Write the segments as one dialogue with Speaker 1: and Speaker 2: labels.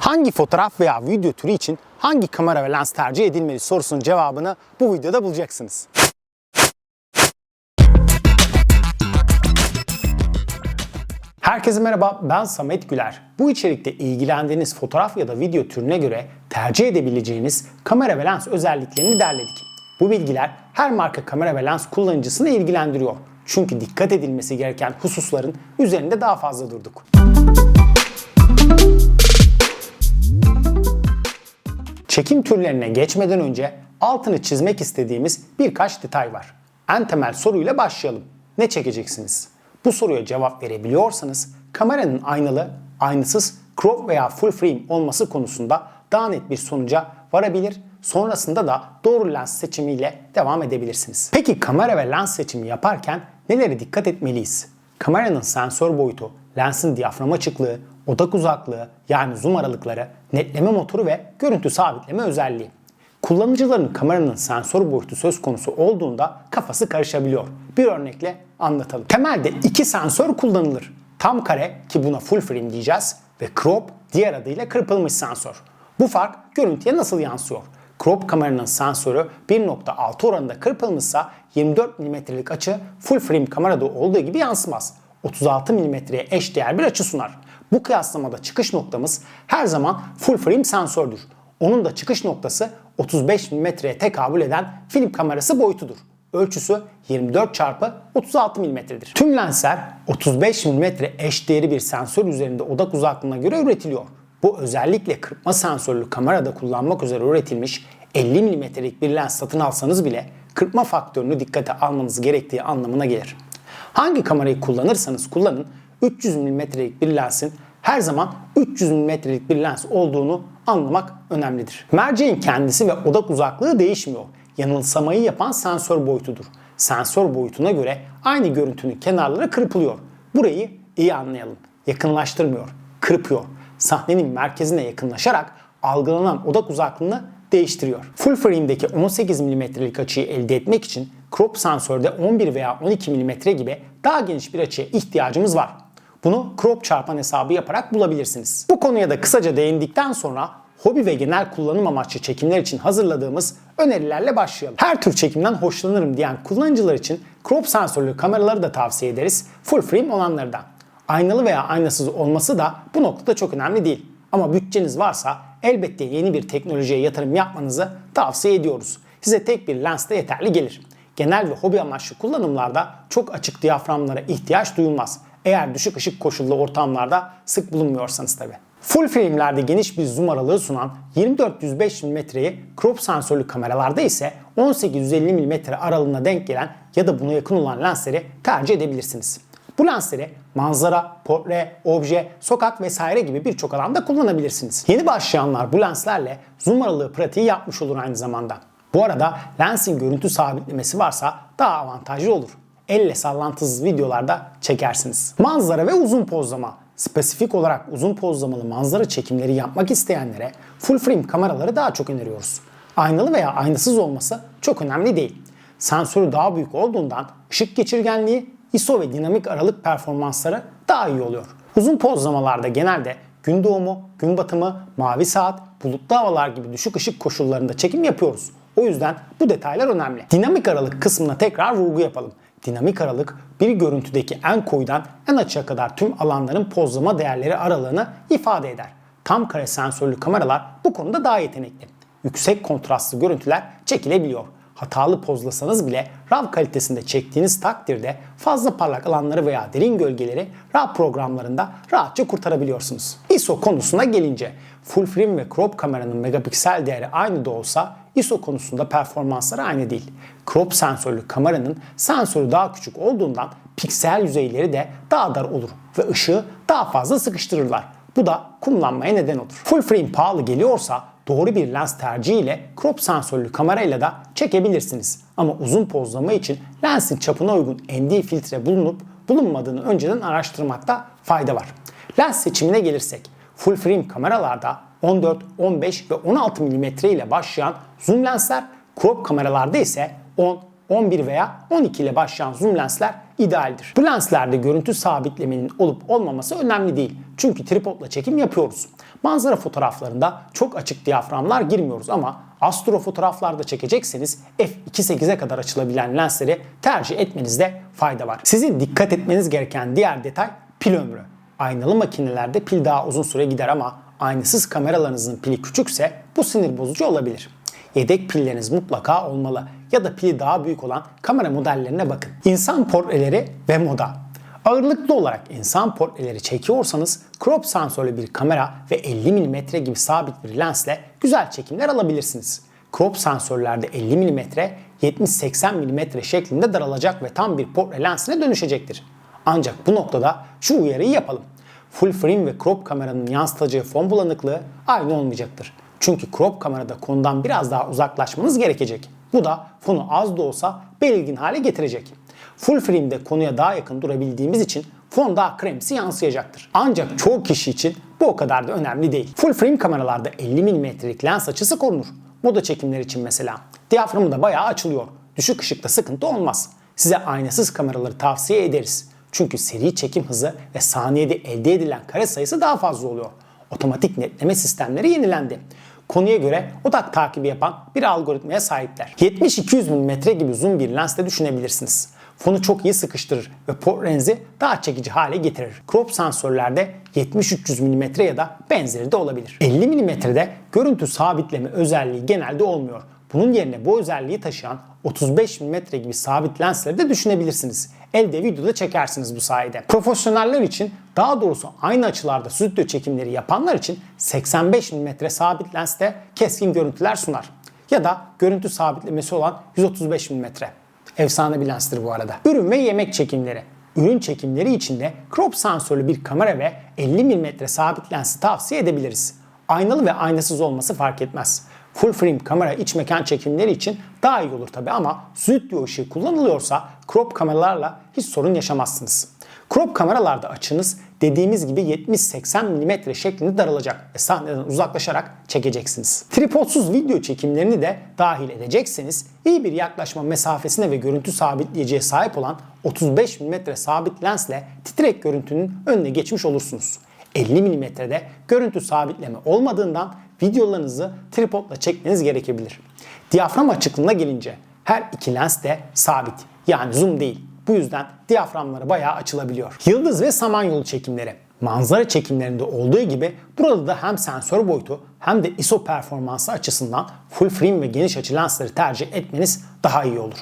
Speaker 1: Hangi fotoğraf veya video türü için hangi kamera ve lens tercih edilmeli sorusunun cevabını bu videoda bulacaksınız. Herkese merhaba, ben Samet Güler. Bu içerikte ilgilendiğiniz fotoğraf ya da video türüne göre tercih edebileceğiniz kamera ve lens özelliklerini derledik. Bu bilgiler her marka kamera ve lens kullanıcısını ilgilendiriyor. Çünkü dikkat edilmesi gereken hususların üzerinde daha fazla durduk. Çekim türlerine geçmeden önce altını çizmek istediğimiz birkaç detay var. En temel soruyla başlayalım. Ne çekeceksiniz? Bu soruya cevap verebiliyorsanız kameranın aynalı, aynasız, crop veya full frame olması konusunda daha net bir sonuca varabilir. Sonrasında da doğru lens seçimiyle devam edebilirsiniz. Peki kamera ve lens seçimi yaparken nelere dikkat etmeliyiz? Kameranın sensör boyutu, lensin diyafram açıklığı, odak uzaklığı yani zoom aralıkları, netleme motoru ve görüntü sabitleme özelliği. Kullanıcıların kameranın sensör boyutu söz konusu olduğunda kafası karışabiliyor. Bir örnekle anlatalım. Temelde iki sensör kullanılır. Tam kare ki buna full frame diyeceğiz ve crop diğer adıyla kırpılmış sensör. Bu fark görüntüye nasıl yansıyor? Crop kameranın sensörü 1.6 oranında kırpılmışsa 24 mm'lik açı full frame kamerada olduğu gibi yansımaz. 36 mm'ye eş değer bir açı sunar. Bu kıyaslamada çıkış noktamız her zaman full frame sensördür. Onun da çıkış noktası 35 mm'ye tekabül eden film kamerası boyutudur. Ölçüsü 24 çarpı 36 mm'dir. Tüm lensler 35 mm eş değeri bir sensör üzerinde odak uzaklığına göre üretiliyor. Bu özellikle kırpma sensörlü kamerada kullanmak üzere üretilmiş 50 mm'lik bir lens satın alsanız bile kırpma faktörünü dikkate almanız gerektiği anlamına gelir. Hangi kamerayı kullanırsanız kullanın 300 mm'lik bir lensin her zaman 300 mm'lik bir lens olduğunu anlamak önemlidir. Merceğin kendisi ve odak uzaklığı değişmiyor. Yanılsamayı yapan sensör boyutudur. Sensör boyutuna göre aynı görüntünün kenarları kırpılıyor. Burayı iyi anlayalım. Yakınlaştırmıyor, kırpıyor. Sahnenin merkezine yakınlaşarak algılanan odak uzaklığını değiştiriyor. Full frame'deki 18 mm'lik açıyı elde etmek için crop sensörde 11 veya 12 mm gibi daha geniş bir açıya ihtiyacımız var. Bunu crop çarpan hesabı yaparak bulabilirsiniz. Bu konuya da kısaca değindikten sonra hobi ve genel kullanım amaçlı çekimler için hazırladığımız önerilerle başlayalım. Her tür çekimden hoşlanırım diyen kullanıcılar için crop sensörlü kameraları da tavsiye ederiz. Full frame olanları da. Aynalı veya aynasız olması da bu noktada çok önemli değil. Ama bütçeniz varsa elbette yeni bir teknolojiye yatırım yapmanızı tavsiye ediyoruz. Size tek bir lens de yeterli gelir. Genel ve hobi amaçlı kullanımlarda çok açık diyaframlara ihtiyaç duyulmaz. Eğer düşük ışık koşullu ortamlarda sık bulunmuyorsanız tabi. Full frame'lerde geniş bir zoom aralığı sunan 24-105 mm'yi crop sensörlü kameralarda ise 18-150 mm aralığına denk gelen ya da buna yakın olan lensleri tercih edebilirsiniz. Bu lensleri manzara, portre, obje, sokak vesaire gibi birçok alanda kullanabilirsiniz. Yeni başlayanlar bu lenslerle zoom aralığı pratiği yapmış olur aynı zamanda. Bu arada lensin görüntü sabitlemesi varsa daha avantajlı olur. Elle sallantısız videolarda çekersiniz. Manzara ve uzun pozlama. Spesifik olarak uzun pozlamalı manzara çekimleri yapmak isteyenlere full frame kameraları daha çok öneriyoruz. Aynalı veya aynasız olması çok önemli değil. Sensörü daha büyük olduğundan ışık geçirgenliği, ISO ve dinamik aralık performansları daha iyi oluyor. Uzun pozlamalarda genelde gün doğumu, gün batımı, mavi saat, bulutlu havalar gibi düşük ışık koşullarında çekim yapıyoruz. O yüzden bu detaylar önemli. Dinamik aralık kısmına tekrar vurgu yapalım. Dinamik aralık bir görüntüdeki en koyudan en açığa kadar tüm alanların pozlama değerleri aralığını ifade eder. Tam kare sensörlü kameralar bu konuda daha yetenekli. Yüksek kontrastlı görüntüler çekilebiliyor. Hatalı pozlasanız bile RAW kalitesinde çektiğiniz takdirde fazla parlak alanları veya derin gölgeleri RAW programlarında rahatça kurtarabiliyorsunuz. ISO konusuna gelince full frame ve crop kameranın megapiksel değeri aynı da olsa ISO konusunda performansları aynı değil. Crop sensörlü kameranın sensörü daha küçük olduğundan piksel yüzeyleri de daha dar olur ve ışığı daha fazla sıkıştırırlar. Bu da kullanmaya neden olur. Full frame pahalı geliyorsa doğru bir lens tercihiyle crop sensörlü kamerayla da çekebilirsiniz. Ama uzun pozlama için lensin çapına uygun ND filtre bulunup bulunmadığını önceden araştırmakta fayda var. Lens seçimine gelirsek full frame kameralarda 14, 15 ve 16 mm ile başlayan zoom lensler, crop kameralarda ise 10, 11 veya 12 ile başlayan zoom lensler idealdir. Bu lenslerde görüntü sabitlemenin olup olmaması önemli değil. Çünkü tripodla çekim yapıyoruz. Manzara fotoğraflarında çok açık diyaframlar girmiyoruz ama astro fotoğraflarda çekecekseniz f2.8'e kadar açılabilen lensleri tercih etmenizde fayda var. Sizin dikkat etmeniz gereken diğer detay pil ömrü. Aynalı makinelerde pil daha uzun süre gider ama aynasız kameralarınızın pili küçükse bu sinir bozucu olabilir. Yedek pilleriniz mutlaka olmalı ya da pili daha büyük olan kamera modellerine bakın. İnsan portreleri ve moda. Ağırlıklı olarak insan portreleri çekiyorsanız crop sensörlü bir kamera ve 50 mm gibi sabit bir lensle güzel çekimler alabilirsiniz. Crop sensörlerde 50 mm 70-80 mm şeklinde daralacak ve tam bir portre lensine dönüşecektir. Ancak bu noktada şu uyarıyı yapalım. Full frame ve crop kameranın yansıtacağı fon bulanıklığı aynı olmayacaktır. Çünkü crop kamerada konudan biraz daha uzaklaşmanız gerekecek. Bu da fonu az da olsa belirgin hale getirecek. Full frame'de konuya daha yakın durabildiğimiz için fon daha kremsi yansıyacaktır. Ancak çoğu kişi için bu o kadar da önemli değil. Full frame kameralarda 50 mm'lik lens açısı korunur. Moda çekimler için mesela. Diyaframı da bayağı açılıyor. Düşük ışıkta sıkıntı olmaz. Size aynasız kameraları tavsiye ederiz. Çünkü seri çekim hızı ve saniyede elde edilen kare sayısı daha fazla oluyor. Otomatik netleme sistemleri yenilendi. Konuya göre odak takibi yapan bir algoritmaya sahipler. 70-200 mm gibi zoom bir lensle düşünebilirsiniz. Fonu çok iyi sıkıştırır ve portrenzi daha çekici hale getirir. Crop sensörlerde 70-300 mm ya da benzeri de olabilir. 50 mm'de görüntü sabitleme özelliği genelde olmuyor. Bunun yerine bu özelliği taşıyan 35 mm gibi sabit lensleri de düşünebilirsiniz. Elde videoda çekersiniz bu sayede. Profesyoneller için daha doğrusu aynı açılarda stüdyo çekimleri yapanlar için 85 mm sabit lens de keskin görüntüler sunar. Ya da görüntü sabitlemesi olan 135 mm. Efsane bir lenstir bu arada. Ürün ve yemek çekimleri. Ürün çekimleri için de crop sensörlü bir kamera ve 50 mm sabit lensi tavsiye edebiliriz. Aynalı ve aynasız olması fark etmez. Full frame kamera iç mekan çekimleri için daha iyi olur tabi ama stüdyo ışığı kullanılıyorsa crop kameralarla hiç sorun yaşamazsınız. Crop kameralarda açınız dediğimiz gibi 70-80 mm şeklinde daralacak ve sahneden uzaklaşarak çekeceksiniz. Tripodsuz video çekimlerini de dahil edecekseniz iyi bir yaklaşma mesafesine ve görüntü sabitleyiciye sahip olan 35 mm sabit lensle titrek görüntünün önüne geçmiş olursunuz. 50 mm'de görüntü sabitleme olmadığından videolarınızı tripodla çekmeniz gerekebilir. Diyafram açıklığına gelince her iki lens de sabit yani zoom değil. Bu yüzden diyaframları bayağı açılabiliyor. Yıldız ve samanyolu çekimleri. Manzara çekimlerinde olduğu gibi burada da hem sensör boyutu hem de ISO performansı açısından full frame ve geniş açı lensleri tercih etmeniz daha iyi olur.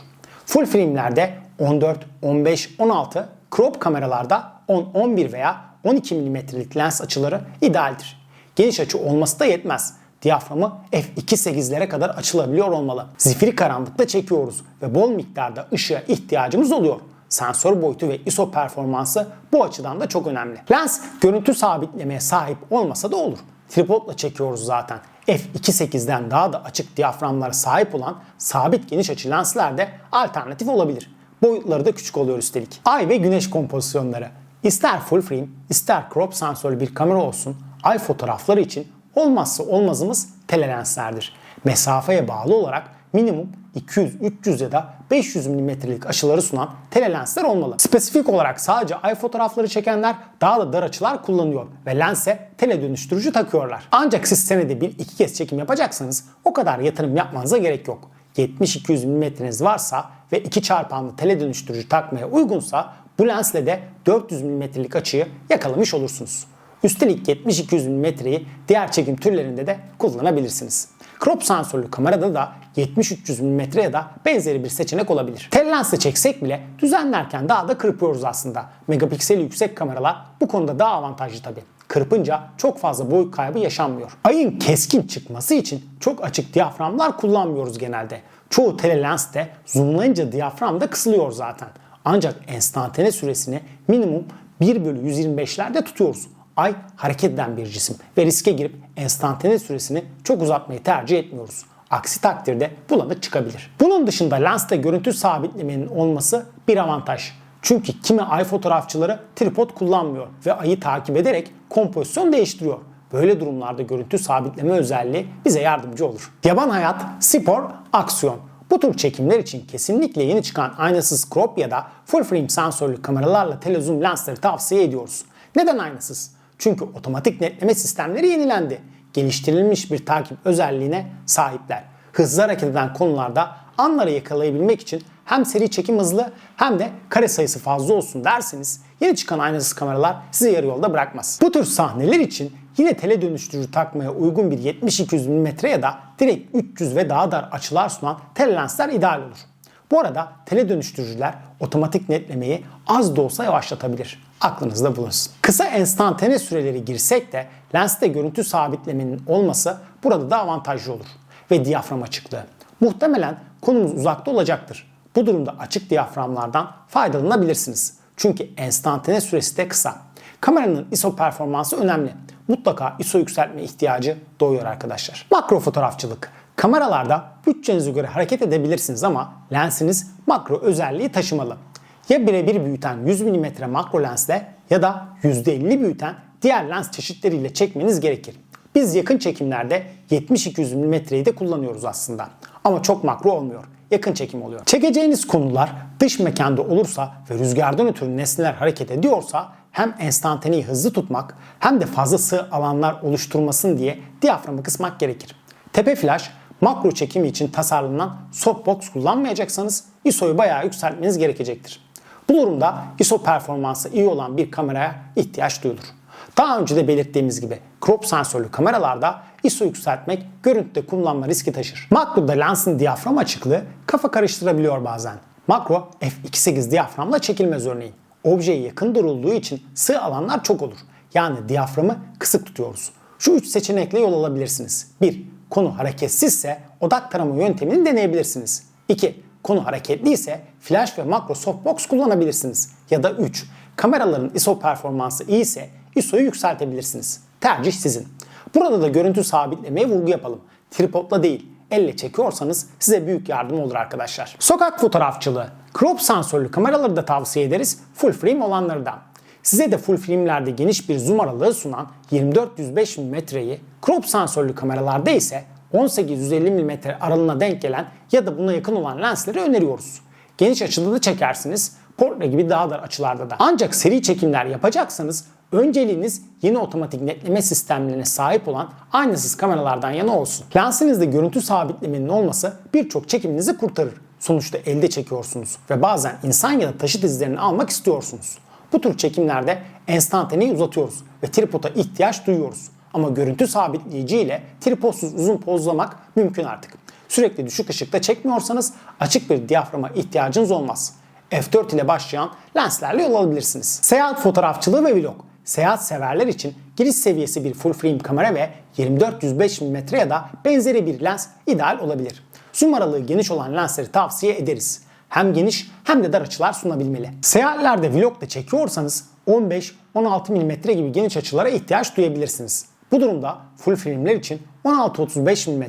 Speaker 1: Full frame'lerde 14, 15, 16, crop kameralarda 10, 11 veya 12 mm'lik lens açıları idealdir. Geniş açı olması da yetmez. Diyaframı f2.8'lere kadar açılabiliyor olmalı. Zifiri karanlıkta çekiyoruz ve bol miktarda ışığa ihtiyacımız oluyor. Sensör boyutu ve ISO performansı bu açıdan da çok önemli. Lens görüntü sabitlemeye sahip olmasa da olur. Tripodla çekiyoruz zaten. f2.8'den daha da açık diyaframlara sahip olan sabit geniş açı lensler de alternatif olabilir. Boyutları da küçük oluyor üstelik. Ay ve güneş kompozisyonları. İster full frame, ister crop sensörlü bir kamera olsun, ay fotoğrafları için olmazsa olmazımız telelenslerdir. Mesafeye bağlı olarak minimum 200, 300 ya da 500 mm'lik açıları sunan telelensler olmalı. Spesifik olarak sadece ay fotoğrafları çekenler daha da dar açılar kullanıyor ve lense tele dönüştürücü takıyorlar. Ancak siz senede bir iki kez çekim yapacaksanız o kadar yatırım yapmanıza gerek yok. 70-200 mm'niz varsa ve 2 çarpanlı tele dönüştürücü takmaya uygunsa bu lensle de 400 mm'lik açıyı yakalamış olursunuz. Üstelik 70-200 mm'yi diğer çekim türlerinde de kullanabilirsiniz. Crop sensörlü kamerada da 70-300 mm ya da benzeri bir seçenek olabilir. Tel lensle çeksek bile düzenlerken daha da kırpıyoruz aslında. Megapikseli yüksek kameralar bu konuda daha avantajlı tabi. Kırpınca çok fazla boyut kaybı yaşanmıyor. Ayın keskin çıkması için çok açık diyaframlar kullanmıyoruz genelde. Çoğu telelens de zoomlayınca diyafram da kısılıyor zaten. Ancak enstantane süresini minimum 1 bölü 125'lerde tutuyoruz. Ay hareket eden bir cisim ve riske girip enstantane süresini çok uzatmayı tercih etmiyoruz. Aksi takdirde bulanık çıkabilir. Bunun dışında lenste görüntü sabitlemenin olması bir avantaj. Çünkü kimi ay fotoğrafçıları tripod kullanmıyor ve ayı takip ederek kompozisyon değiştiriyor. Böyle durumlarda görüntü sabitleme özelliği bize yardımcı olur. Yaban hayat, spor, aksiyon. Bu tür çekimler için kesinlikle yeni çıkan aynasız crop ya da full frame sensörlü kameralarla telezoom lensleri tavsiye ediyoruz. Neden aynasız? Çünkü otomatik netleme sistemleri yenilendi. Geliştirilmiş bir takip özelliğine sahipler. Hızlı hareket eden konularda anları yakalayabilmek için hem seri çekim hızlı hem de kare sayısı fazla olsun derseniz yeni çıkan aynasız kameralar sizi yarı yolda bırakmaz. Bu tür sahneler için yine tele dönüştürücü takmaya uygun bir 70-200 mm ya da direkt 300 ve daha dar açılar sunan telelensler ideal olur. Bu arada tele dönüştürücüler otomatik netlemeyi az da olsa yavaşlatabilir. Aklınızda bulunsun. Kısa enstantane süreleri girsek de lenste görüntü sabitlemenin olması burada da avantajlı olur. Ve diyafram açıklığı. Muhtemelen konumuz uzakta olacaktır. Bu durumda açık diyaframlardan faydalanabilirsiniz. Çünkü enstantane süresi de kısa. Kameranın ISO performansı önemli. Mutlaka ISO yükseltme ihtiyacı doğuyor arkadaşlar. Makro fotoğrafçılık. Kameralarda bütçenize göre hareket edebilirsiniz ama lensiniz makro özelliği taşımalı. Ya birebir büyüten 100 mm makro lensle ya da %50 büyüten diğer lens çeşitleriyle çekmeniz gerekir. Biz yakın çekimlerde 70-200 mm'yi de kullanıyoruz aslında. Ama çok makro olmuyor. Yakın çekim oluyor. Çekeceğiniz konular dış mekanda olursa ve rüzgardan ötürü nesneler hareket ediyorsa hem enstantaneyi hızlı tutmak hem de fazla sığ alanlar oluşturmasın diye diyaframı kısmak gerekir. Tepe flash makro çekimi için tasarlanan softbox kullanmayacaksanız ISO'yu bayağı yükseltmeniz gerekecektir. Bu durumda ISO performansı iyi olan bir kameraya ihtiyaç duyulur. Daha önce de belirttiğimiz gibi crop sensörlü kameralarda ISO yükseltmek görüntüde kullanma riski taşır. Makroda lensin diyafram açıklığı kafa karıştırabiliyor bazen. Makro f2.8 diyaframla çekilmez örneğin. Objeye yakın durulduğu için sığ alanlar çok olur. Yani diyaframı kısık tutuyoruz. Şu üç seçenekle yol alabilirsiniz. 1. Konu hareketsizse odak tarama yöntemini deneyebilirsiniz. 2. Konu hareketliyse flash ve makro softbox kullanabilirsiniz. Ya da 3. Kameraların ISO performansı iyiyse ISO'yu yükseltebilirsiniz. Tercih sizin. Burada da görüntü sabitlemeye vurgu yapalım. Tripodla değil, elle çekiyorsanız size büyük yardım olur arkadaşlar. Sokak fotoğrafçılığı. Crop sensörlü kameraları da tavsiye ederiz, full frame olanları da. Size de full filmlerde geniş bir zoom aralığı sunan 24-105 mm'yi, crop sensörlü kameralarda ise 18-150 mm aralığına denk gelen ya da buna yakın olan lensleri öneriyoruz. Geniş açıda da çekersiniz, portre gibi daha dar açılarda da. Ancak seri çekimler yapacaksanız önceliğiniz yeni otomatik netleme sistemlerine sahip olan aynasız kameralardan yana olsun. Lensinizde görüntü sabitlemenin olması birçok çekiminizi kurtarır. Sonuçta elde çekiyorsunuz ve bazen insan ya da taşıt izlerini almak istiyorsunuz. Bu tür çekimlerde enstantaneyi uzatıyoruz ve tripoda ihtiyaç duyuyoruz. Ama görüntü sabitleyici ile tripodsuz uzun pozlamak mümkün artık. Sürekli düşük ışıkta çekmiyorsanız açık bir diyaframa ihtiyacınız olmaz. F4 ile başlayan lenslerle yol alabilirsiniz. Seyahat fotoğrafçılığı ve vlog. Seyahat severler için giriş seviyesi bir full frame kamera ve 24-105 mm ya da benzeri bir lens ideal olabilir. Zoom aralığı geniş olan lensleri tavsiye ederiz. Hem geniş hem de dar açılar sunabilmeli. Seyahatlerde vlog da çekiyorsanız 15-16 mm gibi geniş açılara ihtiyaç duyabilirsiniz. Bu durumda full filmler için 16-35 mm,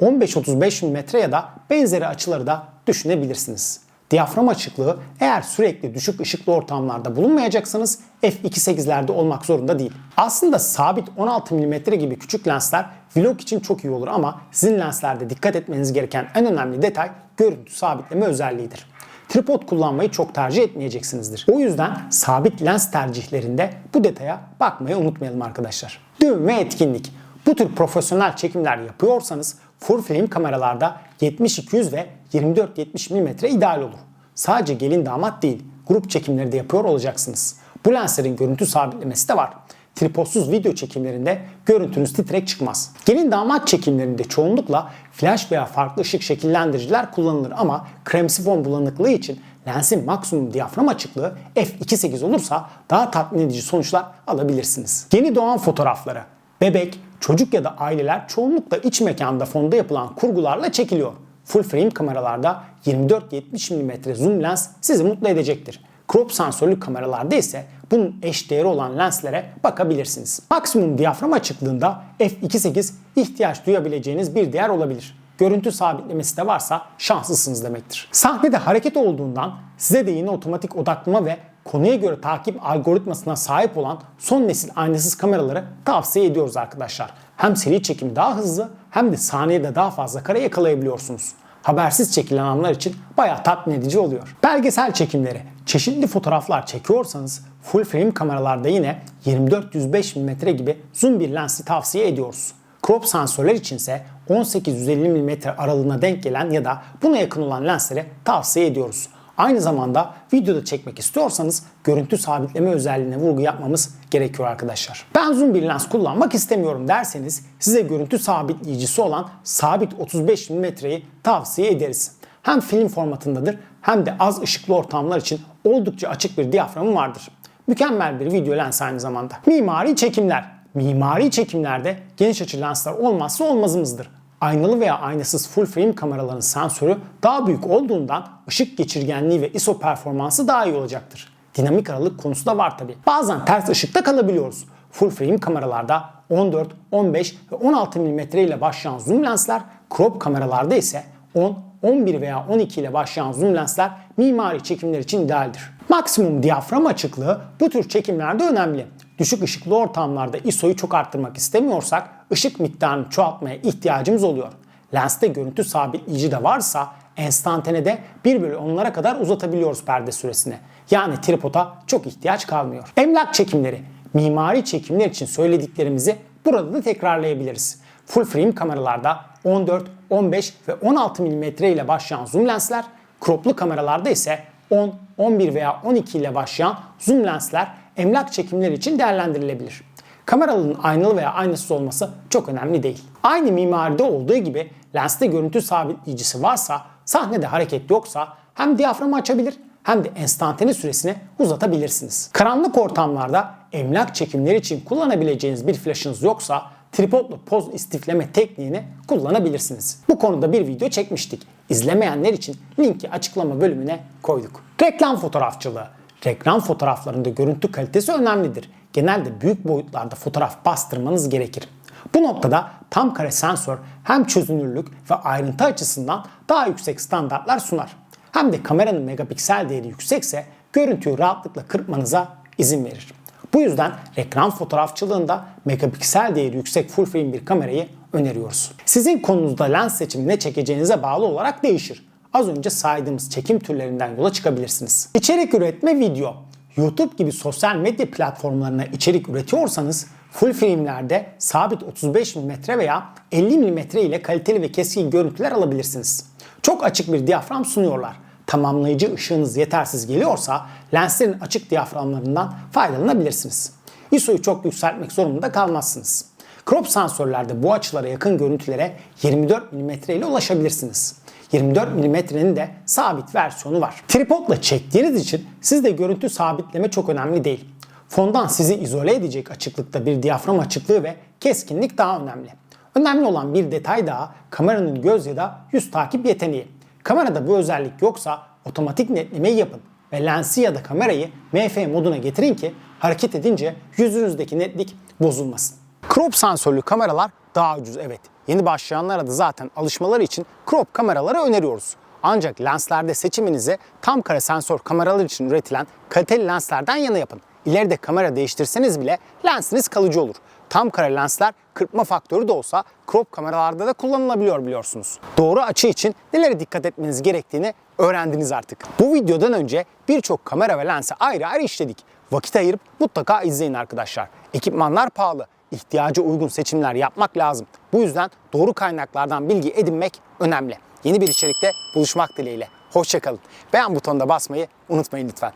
Speaker 1: 15-35 mm ya da benzeri açıları da düşünebilirsiniz. Diyafram açıklığı eğer sürekli düşük ışıklı ortamlarda bulunmayacaksanız f2.8'lerde olmak zorunda değil. Aslında sabit 16 mm gibi küçük lensler vlog için çok iyi olur ama sizin lenslerde dikkat etmeniz gereken en önemli detay görüntü sabitleme özelliğidir. Tripod kullanmayı çok tercih etmeyeceksinizdir. O yüzden sabit lens tercihlerinde bu detaya bakmayı unutmayalım arkadaşlar. Düğüm ve etkinlik. Bu tür profesyonel çekimler yapıyorsanız full frame kameralarda 70-200 ve 24-70 mm ideal olur. Sadece gelin damat değil, grup çekimleri de yapıyor olacaksınız. Bu lenslerin görüntü sabitlemesi de var. Tripodsuz video çekimlerinde görüntünüz titrek çıkmaz. Gelin damat çekimlerinde çoğunlukla flash veya farklı ışık şekillendiriciler kullanılır ama kremsifon bulanıklığı için lensin maksimum diyafram açıklığı f2.8 olursa daha tatmin edici sonuçlar alabilirsiniz. Yeni doğan fotoğrafları. Bebek, çocuk ya da aileler çoğunlukla iç mekanda fonda yapılan kurgularla çekiliyor. Full frame kameralarda 24-70 mm zoom lens sizi mutlu edecektir. Crop sensörlü kameralarda ise bunun eşdeğeri olan lenslere bakabilirsiniz. Maksimum diyafram açıklığında f2.8 ihtiyaç duyabileceğiniz bir değer olabilir. Görüntü sabitlemesi de varsa şanslısınız demektir. Sahnede hareket olduğundan size de yeni otomatik odaklama ve konuya göre takip algoritmasına sahip olan son nesil aynasız kameraları tavsiye ediyoruz arkadaşlar. Hem seri çekim daha hızlı hem de saniyede daha fazla kare yakalayabiliyorsunuz. Habersiz çekilen anlar için bayağı tatmin edici oluyor. Belgesel çekimleri, çeşitli fotoğraflar çekiyorsanız full frame kameralarda yine 24-105 mm gibi zoom bir lensi tavsiye ediyoruz. Crop sensörler içinse 18-150 mm aralığına denk gelen ya da buna yakın olan lensleri tavsiye ediyoruz. Aynı zamanda videoda çekmek istiyorsanız görüntü sabitleme özelliğine vurgu yapmamız gerekiyor arkadaşlar. Ben zoom bir lens kullanmak istemiyorum derseniz size görüntü sabitleyicisi olan sabit 35 mm'yi tavsiye ederiz. Hem film formatındadır hem de az ışıklı ortamlar için oldukça açık bir diyaframı vardır. Mükemmel bir video lens aynı zamanda. Mimari çekimler. Mimari çekimlerde geniş açı lensler olmazsa olmazımızdır. Aynalı veya aynasız full frame kameraların sensörü daha büyük olduğundan ışık geçirgenliği ve ISO performansı daha iyi olacaktır. Dinamik aralık konusu da var tabi. Bazen ters ışıkta kalabiliyoruz. Full frame kameralarda 14, 15 ve 16 mm ile başlayan zoom lensler, crop kameralarda ise 10, 11 veya 12 ile başlayan zoom lensler mimari çekimler için idealdir. Maksimum diyafram açıklığı bu tür çekimlerde önemli. Düşük ışıklı ortamlarda ISO'yu çok arttırmak istemiyorsak ışık miktarını çoğaltmaya ihtiyacımız oluyor. Lenste görüntü sabitleyici de varsa enstantanede 1 bölü 10'lara kadar uzatabiliyoruz perde süresini. Yani tripoda çok ihtiyaç kalmıyor. Emlak çekimleri, mimari çekimler için söylediklerimizi burada da tekrarlayabiliriz. Full frame kameralarda 14, 15 ve 16 mm ile başlayan zoom lensler, croplu kameralarda ise 10, 11 veya 12 ile başlayan zoom lensler emlak çekimleri için değerlendirilebilir. Kameranın aynalı veya aynasız olması çok önemli değil. Aynı mimaride olduğu gibi lenste görüntü sabitleyicisi varsa, sahnede hareket yoksa hem diyaframı açabilir hem de enstantane süresini uzatabilirsiniz. Karanlık ortamlarda emlak çekimleri için kullanabileceğiniz bir flaşınız yoksa tripodlu poz istifleme tekniğini kullanabilirsiniz. Bu konuda bir video çekmiştik. İzlemeyenler için linki açıklama bölümüne koyduk. Reklam fotoğrafçılığı. Reklam fotoğraflarında görüntü kalitesi önemlidir. Genelde büyük boyutlarda fotoğraf bastırmanız gerekir. Bu noktada tam kare sensör hem çözünürlük ve ayrıntı açısından daha yüksek standartlar sunar. Hem de kameranın megapiksel değeri yüksekse görüntüyü rahatlıkla kırpmanıza izin verir. Bu yüzden reklam fotoğrafçılığında megapiksel değeri yüksek full frame bir kamerayı öneriyoruz. Sizin konunuzda lens seçimi çekeceğinize bağlı olarak değişir. Az önce saydığımız çekim türlerinden yola çıkabilirsiniz. İçerik üretme video. YouTube gibi sosyal medya platformlarına içerik üretiyorsanız full filmlerde sabit 35 mm veya 50 mm ile kaliteli ve keskin görüntüler alabilirsiniz. Çok açık bir diyafram sunuyorlar. Tamamlayıcı ışığınız yetersiz geliyorsa lenslerin açık diyaframlarından faydalanabilirsiniz. ISO'yu çok yükseltmek zorunda kalmazsınız. Crop sensörlerde bu açılara yakın görüntülere 24 mm ile ulaşabilirsiniz. 24 mm'nin de sabit versiyonu var. Tripodla çektiğiniz için sizde görüntü sabitleme çok önemli değil. Fondan sizi izole edecek açıklıkta bir diyafram açıklığı ve keskinlik daha önemli. Önemli olan bir detay daha kameranın göz ya da yüz takip yeteneği. Kamerada bu özellik yoksa otomatik netlemeyi yapın ve lensi ya da kamerayı MF moduna getirin ki hareket edince yüzünüzdeki netlik bozulmasın. Crop sensörlü kameralar daha ucuz evet. Yeni başlayanlara da zaten alışmaları için crop kameraları öneriyoruz. Ancak lenslerde seçiminizi tam kare sensör kameralar için üretilen kaliteli lenslerden yana yapın. İleride kamera değiştirseniz bile lensiniz kalıcı olur. Tam kare lensler kırpma faktörü de olsa crop kameralarda da kullanılabiliyor biliyorsunuz. Doğru açı için nelere dikkat etmeniz gerektiğini öğrendiniz artık. Bu videodan önce birçok kamera ve lensi ayrı ayrı işledik. Vakit ayırıp mutlaka izleyin arkadaşlar. Ekipmanlar pahalı. İhtiyaca uygun seçimler yapmak lazım. Bu yüzden doğru kaynaklardan bilgi edinmek önemli. Yeni bir içerikte buluşmak dileğiyle. Hoşçakalın. Beğen butonuna basmayı unutmayın lütfen.